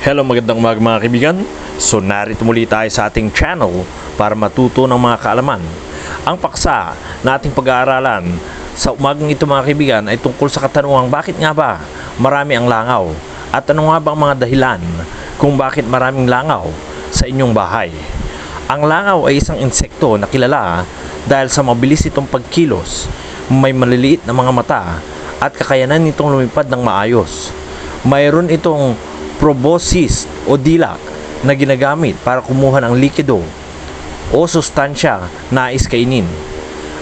Hello magandang umaga mga kaibigan. So narito muli tayo sa ating channel para matuto ng mga kaalaman. Ang paksa na ating pag-aaralan sa umagang ito mga kaibigan ay tungkol sa katanungang bakit nga ba marami ang langaw at ano nga bang mga dahilan kung bakit maraming langaw sa inyong bahay. Ang langaw ay isang insekto na kilala dahil sa mabilis itong pagkilos, may maliliit na mga mata at kakayanan nitong lumipad ng maayos. Mayroon itong proboscis o dila na ginagamit para kumuha ng likido o sustansya na nais kainin.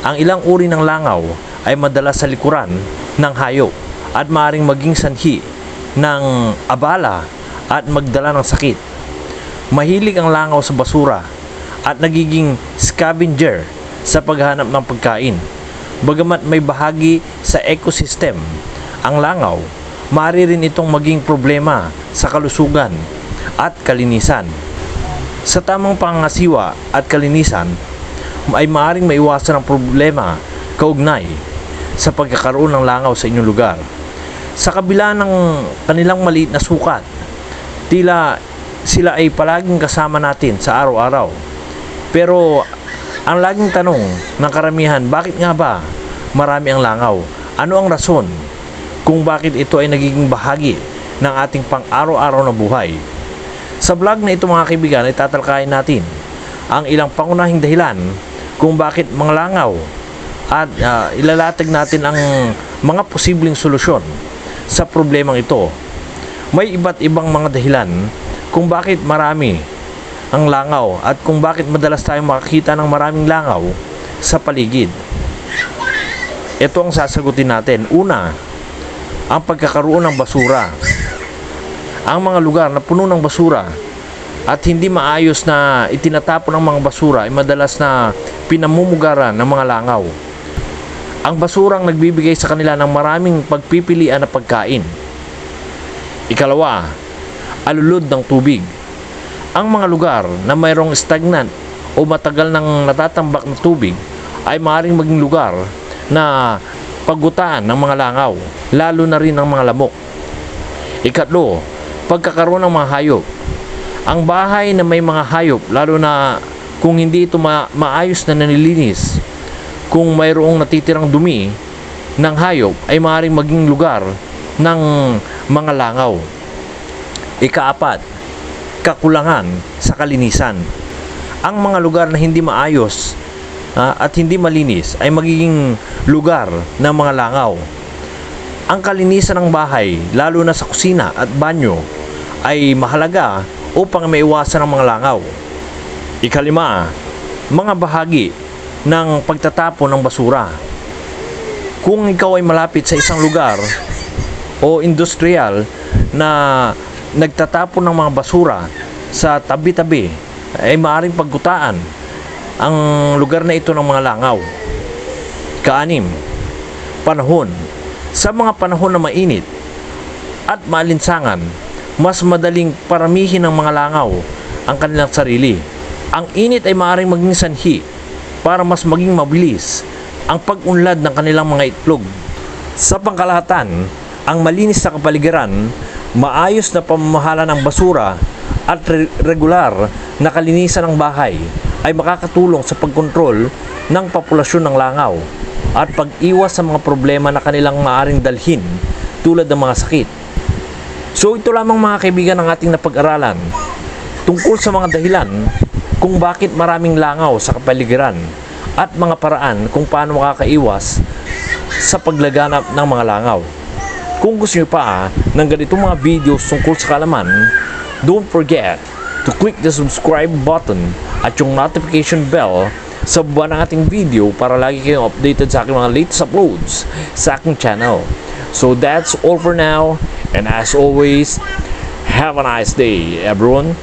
Ang ilang uri ng langaw ay madalas sa likuran ng hayop at maaaring maging sanhi ng abala at magdala ng sakit. Mahilig ang langaw sa basura at nagiging scavenger sa paghanap ng pagkain. Bagamat may bahagi sa ecosystem, ang langaw, maaari rin itong maging problema sa kalusugan at kalinisan. Sa tamang pangasiwa at kalinisan, ay maaring maiwasan ang problema kaugnay sa pagkakaroon ng langaw sa inyong lugar. Sa kabila ng kanilang maliit na sukat, tila sila ay palaging kasama natin sa araw-araw. Pero ang laging tanong ng karamihan, bakit nga ba marami ang langaw? Ano ang rason kung bakit ito ay nagiging bahagi ng ating pang-araw-araw na buhay? Sa vlog na ito mga kaibigan ay tatalakayin natin ang ilang pangunahing dahilan kung bakit mga langaw at ah, ilalatag natin ang mga posibleng solusyon sa problemang ito. May iba't ibang mga dahilan kung bakit marami ang langaw at kung bakit madalas tayong makakita ng maraming langaw sa paligid. Ito ang sasagutin natin. Una, ang pagkakaroon ng basura. Ang mga lugar na puno ng basura at hindi maayos na itinatapon ang mga basura ay madalas na pinamumugaran ng mga langaw. Ang basurang nagbibigay sa kanila ng maraming pagpipilian na pagkain. Ikalawa, alulod ng tubig. Ang mga lugar na mayroong stagnant o matagal nang natatambak na tubig ay maaaring maging lugar na paggutaan ng mga langaw, lalo na rin ng mga lamok. Ikatlo, pagkakaroon ng mga hayop. Ang bahay na may mga hayop, lalo na kung hindi ito ma- maayos na nanilinis, kung mayroong natitirang dumi ng hayop, ay maaaring maging lugar ng mga langaw. Ikaapat, kakulangan sa kalinisan. Ang mga lugar na hindi maayos ah, at hindi malinis ay magiging lugar ng mga langaw. Ang kalinisan ng bahay, lalo na sa kusina at banyo, ay mahalaga upang maiwasan ang mga langaw. Ikalima, mga bahagi ng pagtatapon ng basura. Kung ikaw ay malapit sa isang lugar o industrial na nagtatapon ng mga basura sa tabi-tabi ay maaring pagkutaan ang lugar na ito ng mga langaw. Kaanim, panahon. Sa mga panahon na mainit at maalinsangan, mas madaling paramihin ng mga langaw ang kanilang sarili. Ang init ay maaaring maging sanhi para mas maging mabilis ang pag-unlad ng kanilang mga itlog. Sa pangkalahatan, ang malinis na kapaligiran, maayos na pamamahala ng basura at re- regular na kalinisan ng bahay ay makakatulong sa pagkontrol ng populasyon ng langaw at pag-iwas sa mga problema na kanilang maaring dalhin tulad ng mga sakit. So ito lamang mga kaibigan ang ating napag-aralan tungkol sa mga dahilan kung bakit maraming langaw sa kapaligiran at mga paraan kung paano makakaiwas sa paglaganap ng mga langaw. Kung gusto nyo pa ah, ng ganitong mga videos tungkol sa kalaman, don't forget to click the subscribe button at yung notification bell sa baba ng ating video para lagi kayong updated sa aking mga latest uploads sa aking channel. So that's all for now and as always, have a nice day everyone.